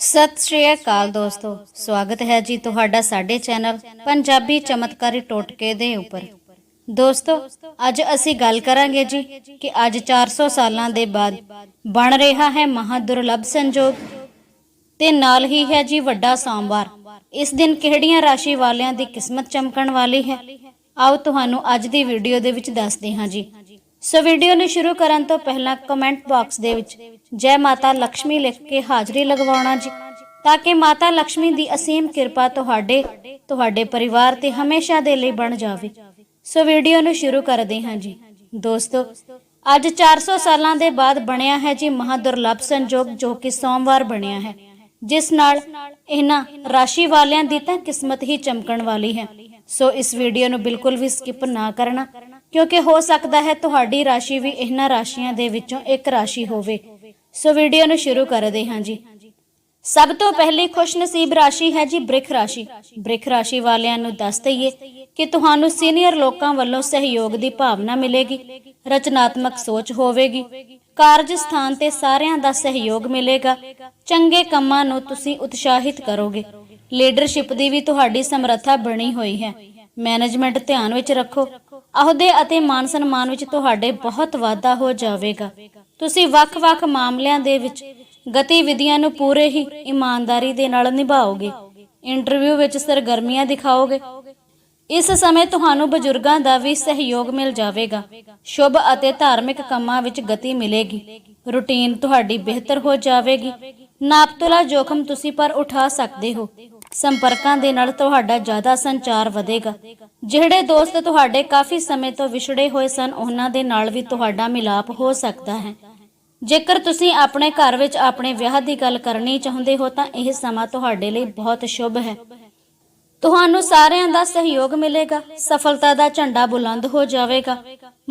ਸਤਿ ਸ਼੍ਰੀ ਅਕਾਲ ਦੋਸਤੋ, ਸਵਾਗਤ ਹੈ ਜੀ ਤੁਹਾਡਾ ਸਾਡੇ ਚੈਨਲ ਪੰਜਾਬੀ ਚਮਤਕਾਰੀ ਟੋਟਕੇ ਦੇ ਉੱਪਰ। ਦੋਸਤੋ, ਅੱਜ ਅਸੀਂ ਗੱਲ ਕਰਾਂਗੇ ਜੀ ਕਿ ਅੱਜ 400 ਸਾਲਾਂ ਦੇ ਬਾਅਦ ਬਣ ਰਿਹਾ ਹੈ ਮਹਾ ਦੁਰਲੱਭ ਸੰਜੋਗ ਤੇ ਨਾਲ ਹੀ ਹੈ ਜੀ ਵੱਡਾ ਸੋਮਵਾਰ। ਇਸ ਦਿਨ ਕਿਹੜੀਆਂ ਰਾਸ਼ੀ ਵਾਲਿਆਂ ਦੀ ਕਿਸਮਤ ਚਮਕਣ ਵਾਲੀ ਹੈ? ਆਓ ਤੁਹਾਨੂੰ ਅੱਜ ਦੀ ਵੀਡੀਓ ਦੇ ਵਿੱਚ ਦੱਸਦੇ ਹਾਂ ਜੀ। ਸੋ ਵੀਡੀਓ ਨੂੰ ਸ਼ੁਰੂ ਕਰਨ ਤੋਂ ਪਹਿਲਾਂ ਕਮੈਂਟ ਬਾਕਸ ਦੇ ਵਿੱਚ ਜੈ ਮਾਤਾ ਲక్ష్ਮੀ ਲਿਖ ਕੇ ਹਾਜ਼ਰੀ ਲਗਵਾਉਣਾ ਜੀ। ਤਾਂ ਕਿ ਮਾਤਾ ਲక్ష్ਮੀ ਦੀ ਅਸੀਮ ਕਿਰਪਾ ਤੁਹਾਡੇ ਤੁਹਾਡੇ ਪਰਿਵਾਰ ਤੇ ਹਮੇਸ਼ਾ ਦੇ ਲਈ ਬਣ ਜਾਵੇ। ਸੋ ਵੀਡੀਓ ਨੂੰ ਸ਼ੁਰੂ ਕਰਦੇ ਹਾਂ ਜੀ। ਦੋਸਤੋ, ਅੱਜ 400 ਸਾਲਾਂ ਦੇ ਬਾਅਦ ਬਣਿਆ ਹੈ ਜੀ ਮਹਾਦੁਰਲਭ ਸੰਜੋਗ ਜੋ ਕਿ ਸੋਮਵਾਰ ਬਣਿਆ ਹੈ। ਜਿਸ ਨਾਲ ਇਹਨਾਂ ਰਾਸ਼ੀ ਵਾਲਿਆਂ ਦੀ ਤਾਂ ਕਿਸਮਤ ਹੀ ਚਮਕਣ ਵਾਲੀ ਹੈ। ਸੋ ਇਸ ਵੀਡੀਓ ਨੂੰ ਬਿਲਕੁਲ ਵੀ ਸਕਿਪ ਨਾ ਕਰਨਾ। ਕਿਉਂਕਿ ਹੋ ਸਕਦਾ ਹੈ ਤੁਹਾਡੀ ਰਾਸ਼ੀ ਵੀ ਇਹਨਾਂ ਰਾਸ਼ੀਆਂ ਦੇ ਵਿੱਚੋਂ ਇੱਕ ਰਾਸ਼ੀ ਹੋਵੇ। ਸੋ ਵੀਡੀਓ ਨੂੰ ਸ਼ੁਰੂ ਕਰਦੇ ਹਾਂ ਜੀ। ਸਭ ਤੋਂ ਪਹਿਲੀ ਖੁਸ਼ਨਸੀਬ ਰਾਸ਼ੀ ਹੈ ਜੀ ਬ੍ਰਿਖ ਰਾਸ਼ੀ। ਬ੍ਰਿਖ ਰਾਸ਼ੀ ਵਾਲਿਆਂ ਨੂੰ ਦੱਸ ਦਈਏ ਕਿ ਤੁਹਾਨੂੰ ਸੀਨੀਅਰ ਲੋਕਾਂ ਵੱਲੋਂ ਸਹਿਯੋਗ ਦੀ ਭਾਵਨਾ ਮਿਲੇਗੀ, ਰਚਨਾਤਮਕ ਸੋਚ ਹੋਵੇਗੀ, ਕਾਰਜ ਸਥਾਨ ਤੇ ਸਾਰਿਆਂ ਦਾ ਸਹਿਯੋਗ ਮਿਲੇਗਾ, ਚੰਗੇ ਕੰਮਾਂ ਨੂੰ ਤੁਸੀਂ ਉਤਸ਼ਾਹਿਤ ਕਰੋਗੇ। ਲੀਡਰਸ਼ਿਪ ਦੀ ਵੀ ਤੁਹਾਡੀ ਸਮਰੱਥਾ ਬਣੀ ਹੋਈ ਹੈ। ਮੈਨੇਜਮੈਂਟ ਧਿਆਨ ਵਿੱਚ ਰੱਖੋ। ਅਹੁਦੇ ਅਤੇ ਮਾਨ ਸਨਮਾਨ ਵਿੱਚ ਤੁਹਾਡੇ ਬਹੁਤ ਵਾਧਾ ਹੋ ਜਾਵੇਗਾ। ਤੁਸੀਂ ਵੱਖ-ਵੱਖ ਮਾਮਲਿਆਂ ਦੇ ਵਿੱਚ ਗਤੀਵਿਧੀਆਂ ਨੂੰ ਪੂਰੇ ਹੀ ਇਮਾਨਦਾਰੀ ਦੇ ਨਾਲ ਨਿਭਾਓਗੇ। ਇੰਟਰਵਿਊ ਵਿੱਚ ਸਰਗਰਮੀਆਂ ਦਿਖਾਓਗੇ। ਇਸ ਸਮੇਂ ਤੁਹਾਨੂੰ ਬਜ਼ੁਰਗਾਂ ਦਾ ਵੀ ਸਹਿਯੋਗ ਮਿਲ ਜਾਵੇਗਾ। ਸ਼ੁਭ ਅਤੇ ਧਾਰਮਿਕ ਕੰਮਾਂ ਵਿੱਚ ਗਤੀ ਮਿਲੇਗੀ। ਰੁਟੀਨ ਤੁਹਾਡੀ ਬਿਹਤਰ ਹੋ ਜਾਵੇਗੀ। ਨਾਪਤੁਲਾ ਜੋਖਮ ਤੁਸੀਂ ਪਰ ਉਠਾ ਸਕਦੇ ਹੋ। ਸੰਪਰਕਾਂ ਦੇ ਨਾਲ ਤੁਹਾਡਾ ਜ਼ਿਆਦਾ ਸੰਚਾਰ ਵਧੇਗਾ। ਜਿਹੜੇ ਦੋਸਤ ਤੁਹਾਡੇ ਕਾਫੀ ਸਮੇਂ ਤੋਂ ਵਿਛੜੇ ਹੋਏ ਸਨ, ਉਹਨਾਂ ਦੇ ਨਾਲ ਵੀ ਤੁਹਾਡਾ ਮਿਲਾਪ ਹੋ ਸਕਦਾ ਹੈ। ਜੇਕਰ ਤੁਸੀਂ ਆਪਣੇ ਘਰ ਵਿੱਚ ਆਪਣੇ ਵਿਆਹ ਦੀ ਗੱਲ ਕਰਨੀ ਚਾਹੁੰਦੇ ਹੋ, ਤਾਂ ਇਹ ਸਮਾਂ ਤੁਹਾਡੇ ਲਈ ਬਹੁਤ ਸ਼ੁਭ ਹੈ। ਤੁਹਾਨੂੰ ਸਾਰਿਆਂ ਦਾ ਸਹਿਯੋਗ ਮਿਲੇਗਾ, ਸਫਲਤਾ ਦਾ ਝੰਡਾ ਬੁਲੰਦ ਹੋ ਜਾਵੇਗਾ।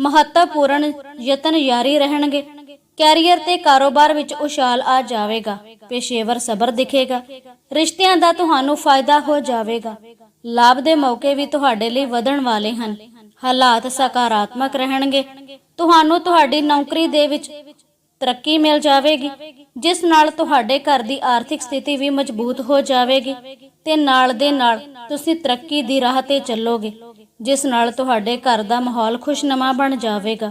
ਮਹੱਤਵਪੂਰਨ ਯਤਨ ਜਾਰੀ ਰਹਿਣਗੇ। ਕੈਰੀਅਰ ਤੇ ਕਾਰੋਬਾਰ ਵਿੱਚ ਉਛਾਲ ਆ ਜਾਵੇਗਾ। ਪੇਸ਼ੇਵਰ ਸਬਰ ਦਿਖੇਗਾ। ਰਿਸ਼ਤਿਆਂ ਦਾ ਤੁਹਾਨੂੰ ਫਾਇਦਾ ਹੋ ਜਾਵੇਗਾ। ਲਾਭ ਦੇ ਮੌਕੇ ਵੀ ਤੁਹਾਡੇ ਲਈ ਵਧਣ ਵਾਲੇ ਹਨ। ਹਾਲਾਤ ਸਕਾਰਾਤਮਕ ਰਹਿਣਗੇ। ਤੁਹਾਨੂੰ ਤੁਹਾਡੀ ਨੌਕਰੀ ਦੇ ਵਿੱਚ ਤਰੱਕੀ ਮਿਲ ਜਾਵੇਗੀ, ਜਿਸ ਨਾਲ ਤੁਹਾਡੇ ਘਰ ਦੀ ਆਰਥਿਕ ਸਥਿਤੀ ਵੀ ਮਜ਼ਬੂਤ ਹੋ ਜਾਵੇਗੀ ਤੇ ਨਾਲ ਦੇ ਨਾਲ ਤੁਸੀਂ ਤਰੱਕੀ ਦੀ ਰਾਹ ਤੇ ਚੱਲੋਗੇ, ਜਿਸ ਨਾਲ ਤੁਹਾਡੇ ਘਰ ਦਾ ਮਾਹੌਲ ਖੁਸ਼ਨਮਾ ਬਣ ਜਾਵੇਗਾ।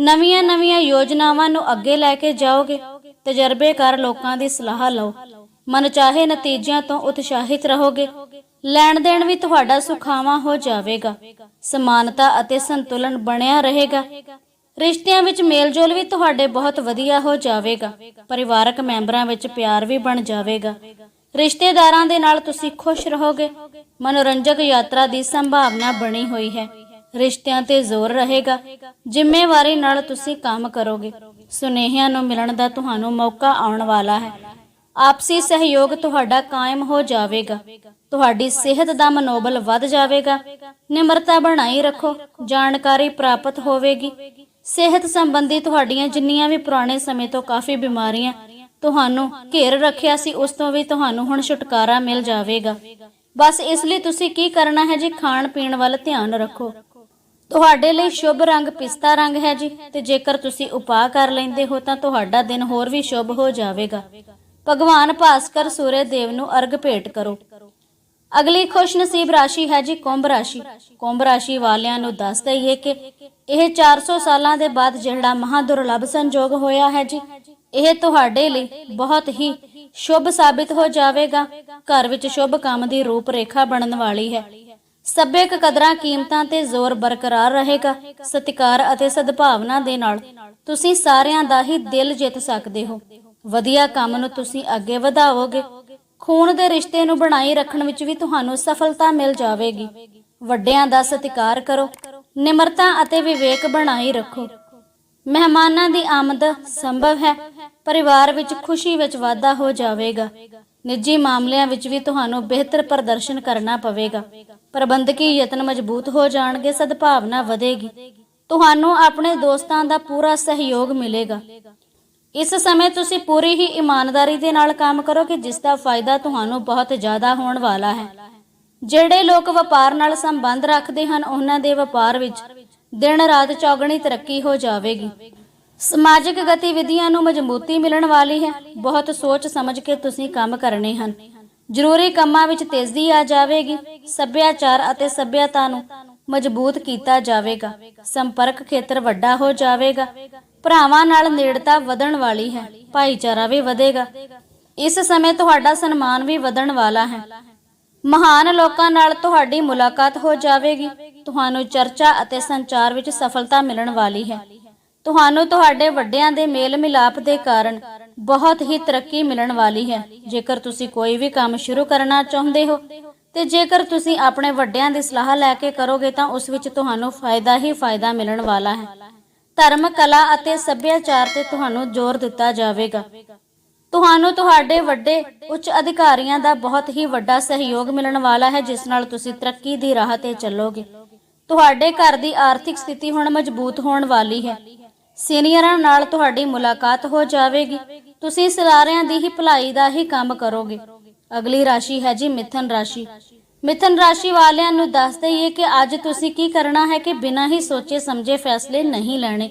ਨਵੀਆਂ-ਨਵੀਆਂ ਯੋਜਨਾਵਾਂ ਨੂੰ ਅੱਗੇ ਲੈ ਕੇ ਜਾਓਗੇ ਤਜਰਬੇਕਾਰ ਲੋਕਾਂ ਦੀ ਸਲਾਹ ਲਓ। ਮਨਚਾਹੇ ਨਤੀਜਿਆਂ ਤੋਂ ਉਤਸ਼ਾਹਿਤ ਰਹੋਗੇ, ਲੈਣ ਦੇਣ ਵੀ ਤੁਹਾਡਾ ਸੁਖਾਵਾਂ ਹੋ ਜਾਵੇਗਾ। ਸਮਾਨਤਾ ਅਤੇ ਸੰਤੁਲਨ ਬਣਿਆ ਰਹੇਗਾ। ਰਿਸ਼ਤਿਆਂ ਵਿੱਚ ਮੇਲਜੋਲ ਵੀ ਤੁਹਾਡੇ ਬਹੁਤ ਵਧੀਆ ਹੋ ਜਾਵੇਗਾ। ਪਰਿਵਾਰਕ ਮੈਂਬਰਾਂ ਵਿੱਚ ਪਿਆਰ ਵੀ ਬਣ ਜਾਵੇਗਾ। ਰਿਸ਼ਤੇਦਾਰਾਂ ਦੇ ਨਾਲ ਤੁਸੀਂ ਖੁਸ਼ ਰਹੋਗੇ। ਮਨੋਰੰਜਕ ਯਾਤਰਾ ਦੀ ਸੰਭਾਵਨਾ ਬਣੀ ਹੋਈ ਹੈ। ਰਿਸ਼ਤਿਆਂ ਤੇ ਜ਼ੋਰ ਰਹੇਗਾ। ਜ਼ਿੰਮੇਵਾਰੀ ਨਾਲ ਤੁਸੀਂ ਕੰਮ ਕਰੋਗੇ। ਸੁਨੇਹਿਆਂ ਨੂੰ ਮਿਲਣ ਦਾ ਤੁਹਾਨੂੰ ਮੌਕਾ ਆਉਣ ਵਾਲਾ ਹੈ। ਆਪਸੀ ਸਹਿਯੋਗ ਤੁਹਾਡਾ ਕਾਇਮ ਹੋ ਜਾਵੇਗਾ। ਤੁਹਾਡੀ ਸਿਹਤ ਦਾ ਮਨੋਬਲ ਵੱਧ ਜਾਵੇਗਾ। ਨਿਮਰਤਾ ਬਣਾਈ ਰੱਖੋ। ਜਾਣਕਾਰੀ ਪ੍ਰਾਪਤ ਹੋਵੇਗੀ। ਸਿਹਤ ਸੰਬੰਧੀ ਤੁਹਾਡੀਆਂ ਜਿੰਨੀਆਂ ਵੀ ਪੁਰਾਣੇ ਸਮੇਂ ਤੋਂ ਕਾਫੀ ਬਿਮਾਰੀਆਂ ਤੁਹਾਨੂੰ ਘੇਰ ਰੱਖਿਆ ਸੀ, ਉਸ ਤੋਂ ਵੀ ਤੁਹਾਨੂੰ ਹੁਣ ਛੁਟਕਾਰਾ ਮਿਲ ਜਾਵੇਗਾ। ਬਸ ਇਸ ਲਈ ਤੁਸੀਂ ਕੀ ਕਰਨਾ ਹੈ ਜੀ? ਖਾਣ ਪੀਣ ਵੱਲ ਧਿਆਨ ਰੱਖੋ। ਤੁਹਾਡੇ ਲਈ ਸ਼ੁਭ ਰੰਗ ਪਿਸਤਾ ਰੰਗ ਹੈ ਜੀ, ਤੇ ਜੇਕਰ ਤੁਸੀਂ ਉਪਾਅ ਕਰ ਲੈਂਦੇ ਹੋ ਤਾਂ ਤੁਹਾਡਾ ਦਿਨ ਹੋਰ ਵੀ ਸ਼ੁਭ ਹੋ ਜਾਵੇਗਾ। ਭਗਵਾਨ ਭਾਸਕਰ ਸੂਰਯ ਦੇਵ ਨੂੰ ਅਰਗ ਭੇਟ ਕਰੋ। ਅਗਲੀ ਖੁਸ਼ਨਸੀਬ ਰਾਸ਼ੀ ਹੈ ਜੀ ਕੁੰਭ ਰਾਸ਼ੀ। ਕੁੰਭ ਰਾਸ਼ੀ ਵਾਲਿਆਂ ਨੂੰ ਦੱਸ ਦਈਏ ਕਿ ਇਹ 400 ਸਾਲਾਂ ਦੇ ਬਾਅਦ ਜਿਹੜਾ ਮਹਾ ਦੁਰਲੱਭ ਸੰਜੋਗ ਹੋਇਆ ਹੈ ਜੀ, ਇਹ ਤੁਹਾਡੇ ਲਈ ਬਹੁਤ ਹੀ ਸ਼ੁਭ ਸਾਬਿਤ ਹੋ ਜਾਵੇਗਾ। ਘਰ ਵਿੱਚ ਸ਼ੁਭ ਕੰਮ ਦੀ ਰੂਪ ਰੇਖਾ ਬਣਨ ਵਾਲੀ ਹੈ। ਸੱਭਿਅਕ ਕਦਰਾਂ ਕੀਮਤਾਂ ਤੇ ਜ਼ੋਰ ਬਰਕਰਾਰ ਰਹੇਗਾ। ਸਤਿਕਾਰ ਅਤੇ ਸਦਭਾਵਨਾ ਦੇ ਨਾਲ ਤੁਸੀਂ ਸਾਰਿਆਂ ਦਾ ਹੀ ਦਿਲ ਜਿੱਤ ਸਕਦੇ ਹੋ। ਵਧੀਆ ਕੰਮ ਨੂੰ ਤੁਸੀਂ ਅੱਗੇ ਵਧਾਓਗੇ ਖੂਨ ਦੇ ਰਿਸ਼ਤੇ ਨੂੰ ਬਣਾਈ ਰੱਖਣ ਵਿੱਚ ਵੀ ਤੁਹਾਨੂੰ ਸਫਲਤਾ ਮਿਲ ਜਾਵੇਗੀ। ਵੱਡਿਆਂ ਦਾ ਸਤਿਕਾਰ ਕਰੋ। ਨਿਮਰਤਾ ਅਤੇ ਵਿਵੇਕ ਬਣਾਈ ਰੱਖੋ। ਮਹਿਮਾਨਾਂ ਦੀ ਆਮਦ ਸੰਭਵ ਹੈ। ਪਰਿਵਾਰ ਵਿੱਚ ਖੁਸ਼ੀ ਵਿੱਚ ਵਾਧਾ ਹੋ ਜਾਵੇਗਾ। ਨਿੱਜੀ ਮਾਮਲਿਆਂ ਵਿੱਚ ਵੀ ਤੁਹਾਨੂੰ ਬਿਹਤਰ ਪ੍ਰਦਰਸ਼ਨ ਕਰਨਾ ਪਵੇਗਾ। ਪ੍ਰਬੰਧਕੀ ਯਤਨ ਮਜ਼ਬੂਤ ਹੋ ਜਾਣਗੇ, ਸਦਭਾਵਨਾ ਵਧੇਗੀ। ਤੁਹਾਨੂੰ ਆਪਣੇ ਦੋਸਤਾਂ ਦਾ ਪੂਰਾ ਸਹਿਯੋਗ ਮਿਲੇਗਾ। ਇਸ ਸਮੇਂ ਤੁਸੀਂ ਪੂਰੀ ਹੀ ਇਮਾਨਦਾਰੀ ਦੇ ਨਾਲ ਕੰਮ ਕਰੋਗੇ ਜਿਸ ਦਾ ਫਾਇਦਾ ਤੁਹਾਨੂੰ ਬਹੁਤ ਜ਼ਿਆਦਾ ਹੋਣ ਵਾਲਾ ਹੈ। ਜਿਹੜੇ ਲੋਕ ਵਪਾਰ ਨਾਲ ਸੰਬੰਧ ਰੱਖਦੇ ਹਨ, ਉਹਨਾਂ ਦੇ ਵਪਾਰ ਵਿੱਚ ਦਿਨ ਰਾਤ ਚੌਗਣੀ ਤਰੱਕੀ ਹੋ ਜਾਵੇਗੀ। ਸਮਾਜਿਕ ਗਤੀਵਿਧੀਆਂ ਨੂੰ ਮਜ਼ਬੂਤੀ ਮਿਲਣ ਵਾਲੀ ਹੈ। ਬਹੁਤ ਸੋਚ ਸਮਝ ਕੇ ਤੁਸੀਂ ਕੰਮ ਕਰਨੇ ਹਨ। ਜ਼ਰੂਰੀ ਕੰਮਾਂ ਵਿੱਚ ਤੇਜ਼ੀ ਆ ਜਾਵੇਗੀ, ਸੱਭਿਆਚਾਰ ਅਤੇ ਸੱਭਿਅਤਾ ਨੂੰ ਮਜ਼ਬੂਤ ਕੀਤਾ ਜਾਵੇਗਾ, ਸੰਪਰਕ ਖੇਤਰ ਵੱਡਾ ਹੋ ਜਾਵੇਗਾ, ਭਰਾਵਾਂ ਨਾਲ ਨੇੜਤਾ ਵਧਣ ਵਾਲੀ ਹੈ, ਭਾਈਚਾਰਾ ਵੀ ਵਧੇਗਾ। ਇਸ ਸਮੇਂ ਤੁਹਾਡਾ ਸਨਮਾਨ ਵੀ ਵਧਣ ਵਾਲਾ ਹੈ। ਮਹਾਨ ਲੋਕਾਂ ਨਾਲ ਤੁਹਾਡੀ ਮੁਲਾਕਾਤ ਹੋ ਜਾਵੇਗੀ, ਤੁਹਾਨੂੰ ਚਰਚਾ ਅਤੇ ਸੰਚਾਰ ਵਿੱਚ ਸਫਲਤਾ ਮਿਲਣ ਵਾਲੀ ਹੈ। ਤੁਹਾਨੂੰ ਤੁਹਾਡੇ ਵੱਡਿਆਂ ਦੇ ਮੇਲ ਮਿਲਾਪ ਦੇ ਕਾਰਨ ਬਹੁਤ ਹੀ ਤਰੱਕੀ ਮਿਲਣ ਵਾਲੀ ਹੈ। ਜੇਕਰ ਤੁਸੀਂ ਕੋਈ ਵੀ ਕੰਮ ਸ਼ੁਰੂ ਕਰਨਾ ਚਾਹੁੰਦੇ ਹੋ ਤੇ ਜੇਕਰ ਤੁਸੀਂ ਆਪਣੇ ਵੱਡਿਆਂ ਦੀ ਸਲਾਹ ਲੈ ਕੇ ਕਰੋਗੇ ਤਾਂ ਉਸ ਵਿੱਚ ਤੁਹਾਨੂੰ ਫਾਇਦਾ ਹੀ ਫਾਇਦਾ ਮਿਲਣ ਵਾਲਾ ਹੈ। ਧਰਮ, ਕਲਾ ਅਤੇ ਸੱਭਿਆਚਾਰ ਤੇ ਤੁਹਾਨੂੰ ਜ਼ੋਰ ਦਿੱਤਾ ਜਾਵੇਗਾ। ਤੁਹਾਨੂੰ ਤੁਹਾਡੇ ਵੱਡੇ ਉੱਚ ਅਧਿਕਾਰੀਆਂ ਦਾ ਬਹੁਤ ਹੀ ਵੱਡਾ ਸਹਿਯੋਗ ਮਿਲਣ ਵਾਲਾ ਹੈ, ਜਿਸ ਨਾਲ ਤੁਸੀਂ ਤਰੱਕੀ ਦੀ ਰਾਹ ਤੇ ਚੱਲੋਗੇ। ਤੁਹਾਡੇ ਘਰ ਦੀ ਆਰਥਿਕ ਸਥਿਤੀ ਹੁਣ ਮਜ਼ਬੂਤ ਹੋਣ ਵਾਲੀ ਹੈ। ਸੀਨੀਅਰਾਂ ਨਾਲ ਤੁਹਾਡੀ ਮੁਲਾਕਾਤ ਹੋ ਜਾਵੇਗੀ। ਤੁਸੀਂ ਸਾਰਿਆਂ ਦੀ ਹੀ ਭਲਾਈ ਦਾ ਹੀ ਕੰਮ ਕਰੋਗੇ। ਅਗਲੀ ਰਾਸ਼ੀ ਹੈ ਜੀ ਮਿਥਨ ਰਾਸ਼ੀ। ਮਿਥਨ ਰਾਸ਼ੀ ਵਾਲਿਆਂ ਨੂੰ ਦੱਸ ਦਈਏ ਕਿ ਅੱਜ ਤੁਸੀਂ ਕੀ ਕਰਨਾ ਹੈ ਕਿ ਬਿਨਾਂ ਹੀ ਸੋਚੇ ਸਮਝੇ ਫੈਸਲੇ ਨਹੀਂ ਲੈਣੇ।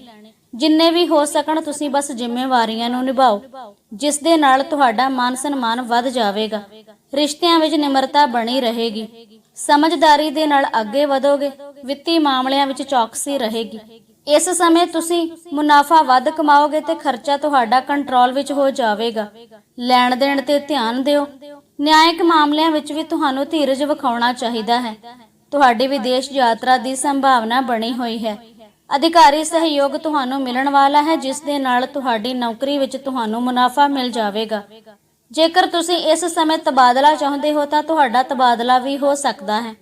ਜਿੰਨੇ ਵੀ ਹੋ ਸਕਣ ਤੁਸੀਂ ਬਸ ਜ਼ਿੰਮੇਵਾਰੀਆਂ ਨੂੰ ਨਿਭਾਓ, ਜਿਸ ਦੇ ਨਾਲ ਤੁਹਾਡਾ ਮਾਨ ਸਨਮਾਨ ਵੱਧ ਜਾਵੇਗਾ। ਰਿਸ਼ਤਿਆਂ ਵਿੱਚ ਨਿਮਰਤਾ ਬਣੀ ਰਹੇਗੀ। ਸਮਝਦਾਰੀ ਦੇ ਨਾਲ ਅੱਗੇ ਵਧੋਗੇ। ਵਿੱਤੀ ਮਾਮਲਿਆਂ ਵਿੱਚ ਚੌਕਸੀ ਰਹੇਗੀ। ਇਸ ਸਮੇਂ ਤੁਸੀਂ ਮੁਨਾਫਾ ਵੱਧ ਕਮਾਓਗੇ ਤੇ ਖਰਚਾ ਤੁਹਾਡਾ ਕੰਟਰੋਲ ਵਿੱਚ ਹੋ ਜਾਵੇਗਾ। ਲੈਣ ਦੇਣ ਤੇ ਧਿਆਨ ਦਿਓ। ਨਿਆਇਕ ਮਾਮਲਿਆਂ ਵਿੱਚ ਵੀ ਤੁਹਾਨੂੰ ਧੀਰਜ ਵਿਖਾਉਣਾ ਚਾਹੀਦਾ ਹੈ। ਤੁਹਾਡੀ ਵਿਦੇਸ਼ ਯਾਤਰਾ ਦੀ ਸੰਭਾਵਨਾ ਬਣੀ ਹੋਈ ਹੈ। ਅਧਿਕਾਰੀ ਸਹਿਯੋਗ ਤੁਹਾਨੂੰ ਮਿਲਣ ਵਾਲਾ ਹੈ, ਜਿਸ ਦੇ ਨਾਲ ਤੁਹਾਡੀ ਨੌਕਰੀ ਵਿੱਚ ਤੁਹਾਨੂੰ ਮੁਨਾਫਾ ਮਿਲ ਜਾਵੇਗਾ। ਜੇਕਰ ਤੁਸੀਂ ਇਸ ਸਮੇਂ ਤਬਾਦਲਾ ਚਾਹੁੰਦੇ ਹੋ ਤਾਂ ਤੁਹਾਡਾ ਤਬਾਦਲਾ ਵੀ ਹੋ ਸਕਦਾ ਹੈ।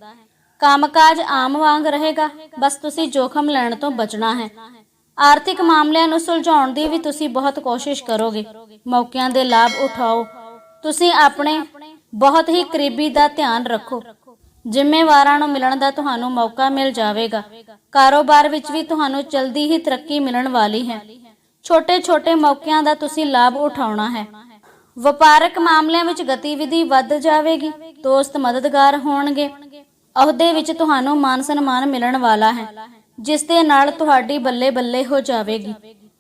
ਕੰਮਕਾਜ ਆਮ ਵਾਂਗ ਰਹੇਗਾ, ਬਸ ਤੁਸੀਂ ਜੋਖਮ ਲੈਣ ਤੋਂ ਬਚਣਾ ਹੈ। ਆਰਥਿਕ ਮਾਮਲਿਆਂ ਨੂੰ ਸੁਲਝਾਉਣ ਦੀ ਵੀ ਤੁਸੀਂ ਬਹੁਤ ਕੋਸ਼ਿਸ਼ ਕਰੋਗੇ। ਮੌਕਿਆਂ ਦੇ ਲਾਭ ਉਠਾਓ। ਤੁਸੀਂ ਆਪਣੇ ਬਹੁਤ ਹੀ ਕਰੀਬੀ ਦਾ ਧਿਆਨ ਰੱਖੋ। ਜ਼ਿੰਮੇਵਾਰਾਂ ਨੂੰ ਮਿਲਣ ਦਾ ਤੁਹਾਨੂੰ ਮੌਕਾ ਮਿਲ ਜਾਵੇਗਾ। ਕਾਰੋਬਾਰ ਵਿੱਚ ਵੀ ਤੁਹਾਨੂੰ ਜਲਦੀ ਹੀ ਤਰੱਕੀ ਮਿਲਣ ਵਾਲੀ ਹੈ। ਛੋਟੇ-ਛੋਟੇ ਮੌਕਿਆਂ ਦਾ ਤੁਸੀਂ ਲਾਭ ਉਠਾਉਣਾ ਹੈ। ਵਪਾਰਕ ਮਾਮਲਿਆਂ ਵਿੱਚ ਗਤੀਵਿਧੀ ਵੱਧ ਜਾਵੇਗੀ। ਦੋਸਤ ਮਦਦਗਾਰ ਹੋਣਗੇ। ਅਹੁਦੇ ਵਿੱਚ ਤੁਹਾਨੂੰ ਮਾਨ ਸਨਮਾਨ ਮਿਲਣ ਵਾਲਾ ਹੈ, ਜਿਸ ਦੇ ਨਾਲ ਤੁਹਾਡੀ ਬੱਲੇ ਬੱਲੇ ਹੋ ਜਾਵੇਗੀ।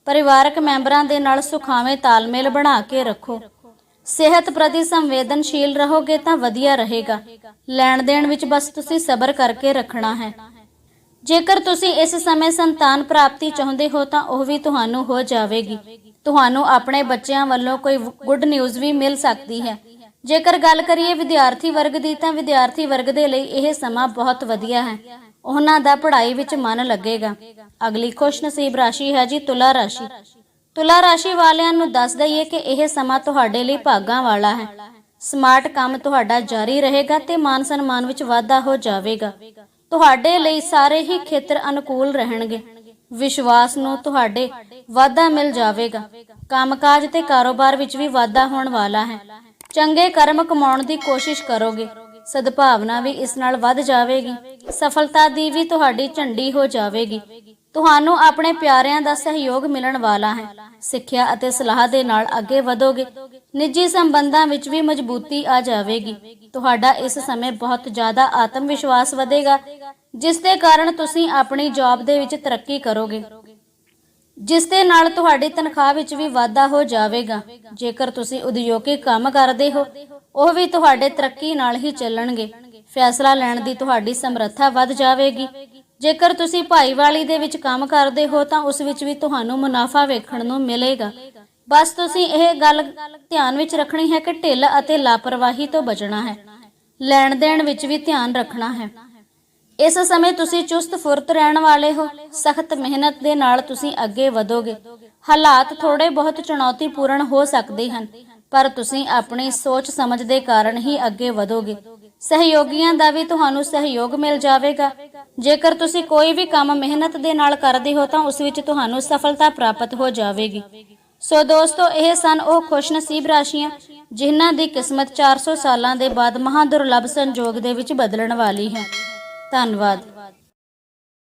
ਪਰਿਵਾਰਕ ਮੈਂਬਰਾਂ ਦੇ ਨਾਲ ਸੁਖਾਵੇਂ ਤਾਲਮੇਲ ਬਣਾ ਕੇ ਰੱਖੋ। ਸਿਹਤ ਪ੍ਰਤੀ ਸੰਵੇਦਨਸ਼ੀਲ ਰਹੋਗੇ ਤਾਂ ਵਧੀਆ ਰਹੇਗਾ। ਲੈਣ ਦੇਣ ਵਿੱਚ ਬਸ ਤੁਸੀਂ ਸਬਰ ਕਰਕੇ ਰੱਖਣਾ ਹੈ। ਜੇਕਰ ਤੁਸੀਂ ਇਸ ਸਮੇਂ ਸੰਤਾਨ ਪ੍ਰਾਪਤੀ ਚਾਹੁੰਦੇ ਹੋ ਤਾਂ ਉਹ ਵੀ ਤੁਹਾਨੂੰ ਹੋ ਜਾਵੇਗੀ। ਤੁਹਾਨੂੰ ਆਪਣੇ ਬੱਚਿਆਂ ਵੱਲੋਂ ਕੋਈ ਗੁੱਡ ਨਿਊਜ਼ ਵੀ ਮਿਲ ਸਕਦੀ ਹੈ। ਜੇਕਰ ਗੱਲ ਕਰੀਏ ਵਿਦਿਆਰਥੀ ਵਰਗ ਦੀ, ਤਾਂ ਵਿਦਿਆਰਥੀ ਵਰਗ ਦੇ ਲਈ ਇਹ ਸਮਾਂ ਬਹੁਤ ਵਧੀਆ ਹੈ। ਉਹਨਾਂ ਦਾ ਪੜ੍ਹਾਈ ਵਿੱਚ ਮਨ ਲੱਗੇਗਾ। ਅਗਲੀ ਖੁਸ਼ ਰਾਸ਼ੀ ਹੈ ਜੀ ਤੁਲਾ ਰਾਸ਼ੀ। ਤੁਲਾ ਰਾਸ਼ੀ ਵਾਲਿਆਂ ਨੂੰ ਦੱਸ ਦਈਏ ਕਿ ਇਹ ਸਮਾਂ ਤੁਹਾਡੇ ਲਈ ਭਾਗਾਂ ਵਾਲਾ ਹੈ। ਸਮਾਰਟ ਕੰਮ ਤੁਹਾਡਾ ਜਾਰੀ ਰਹੇਗਾ ਤੇ ਮਾਨ ਸਨਮਾਨ ਵਿੱਚ ਵਾਧਾ ਹੋ ਜਾਵੇਗਾ। ਤੁਹਾਡੇ ਲਈ ਸਾਰੇ ਹੀ ਖੇਤਰ ਅਨੁਕੂਲ ਰਹਿਣਗੇ। ਵਿਸ਼ਵਾਸ ਨੂੰ ਤੁਹਾਡੇ ਵਾਧਾ ਮਿਲ ਜਾਵੇਗਾ। ਕੰਮਕਾਜ ਤੇ ਕਾਰੋਬਾਰ ਵਿੱਚ ਵੀ ਵਾਧਾ ਹੋਣ ਵਾਲਾ ਹੈ। ਚੰਗੇ ਕਰਮ ਕਮਾਉਣ ਦੀ ਕੋਸ਼ਿਸ਼ ਕਰੋਗੇ, ਸਦਭਾਵਨਾ ਵੀ ਇਸ ਨਾਲ ਵੱਧ ਜਾਵੇਗੀ, ਸਫਲਤਾ ਦੀ ਵੀ ਤੁਹਾਡੀ ਝੰਡੀ ਹੋ ਜਾਵੇਗੀ। ਤੁਹਾਨੂੰ ਆਪਣੇ ਪਿਆਰਿਆਂ ਦਾ ਸਹਿਯੋਗ ਮਿਲਣ ਵਾਲਾ ਹੈ। ਸਿੱਖਿਆ ਅਤੇ ਸਲਾਹ ਦੇ ਨਾਲ ਅੱਗੇ ਵਧੋਗੇ, ਨਿੱਜੀ ਸੰਬੰਧਾਂ ਵਿੱਚ ਵੀ ਮਜ਼ਬੂਤੀ ਆ ਜਾਵੇਗੀ। ਤੁਹਾਡਾ ਇਸ ਸਮੇਂ ਬਹੁਤ ਜ਼ਿਆਦਾ ਆਤਮ ਵਿਸ਼ਵਾਸ ਵਧੇਗਾ, ਜਿਸ ਦੇ ਕਾਰਨ ਤੁਸੀਂ ਆਪਣੀ ਜੌਬ ਦੇ ਵਿੱਚ ਤਰੱਕੀ ਕਰੋਗੇ। ਜਿਸ ਦੇ ਨਾਲ ਤੁਹਾਡੀ ਤਨਖਾਹ ਵਿੱਚ ਵੀ ਵਾਧਾ ਹੋ ਜਾਵੇਗਾ। ਜੇਕਰ ਤੁਸੀਂ ਉਦਯੋਗਿਕ ਕੰਮ ਕਰਦੇ ਹੋ, ਉਹ ਵੀ ਤੁਹਾਡੇ ਤਰੱਕੀ ਨਾਲ ਹੀ ਚੱਲਣਗੇ। ਫੈਸਲਾ ਲੈਣ ਦੀ ਤੁਹਾਡੀ ਸਮਰੱਥਾ ਵੱਧ ਜਾਵੇਗੀ। ਜੇਕਰ ਤੁਸੀਂ ਭਾਈਵਾਲੀ ਦੇ ਵਿੱਚ ਕੰਮ ਕਰਦੇ ਹੋ, ਤਾਂ ਉਸ ਵਿੱਚ ਵੀ ਤੁਹਾਨੂੰ ਮੁਨਾਫਾ ਵੇਖਣ ਨੂੰ ਮਿਲੇਗਾ। ਬਸ ਤੁਸੀਂ ਇਹ ਗੱਲ ਧਿਆਨ ਵਿੱਚ ਰੱਖਣੀ ਹੈ ਕਿ ਢਿੱਲ ਅਤੇ ਲਾਪਰਵਾਹੀ ਤੋਂ ਬਚਣਾ ਹੈ। ਲੈਣ ਦੇਣ ਵਿੱਚ ਵੀ ਧਿਆਨ ਰੱਖਣਾ ਹੈ। ਇਸ ਸਮੇਂ ਤੁਸੀਂ ਚੁਸਤ ਫੁਰਤ ਰਹਿਣ ਵਾਲੇ ਹੋ, ਸਖਤ ਮਿਹਨਤ ਦੇ ਨਾਲ ਤੁਸੀਂ ਅੱਗੇ ਵਧੋਗੇ। ਹਾਲਾਤ ਥੋੜੇ ਬਹੁਤ ਚੁਣੌਤੀਪੂਰਨ ਹੋ ਸਕਦੇ ਹਨ, ਪਰ ਤੁਸੀਂ ਆਪਣੀ ਸੋਚ ਸਮਝ ਦੇ ਕਾਰਨ ਹੀ ਅੱਗੇ ਵਧੋਗੇ। ਸਹਿਯੋਗੀਆਂ ਦਾ ਵੀ ਤੁਹਾਨੂੰ ਸਹਿਯੋਗ ਮਿਲ ਜਾਵੇਗਾ। ਜੇਕਰ ਤੁਸੀਂ ਕੋਈ ਵੀ ਕੰਮ ਮਿਹਨਤ ਦੇ ਨਾਲ ਕਰਦੇ ਹੋ ਤਾਂ ਉਸ ਵਿੱਚ ਤੁਹਾਨੂੰ ਸਫਲਤਾ ਪ੍ਰਾਪਤ ਹੋ ਜਾਵੇਗੀ। ਸੋ ਦੋਸਤੋ, ਇਹ ਸਨ ਉਹ ਖੁਸ਼ਨਸੀਬ ਰਾਸ਼ੀਆਂ, ਜਿਨ੍ਹਾਂ ਦੀ ਕਿਸਮਤ 400 ਸਾਲਾਂ ਦੇ ਬਾਅਦ ਮਹਾਦੁਰਲਭ ਸੰਜੋਗ ਦੇ ਵਿੱਚ ਬਦਲਣ ਵਾਲੀ ਹੈ। ਧੰਨਵਾਦ।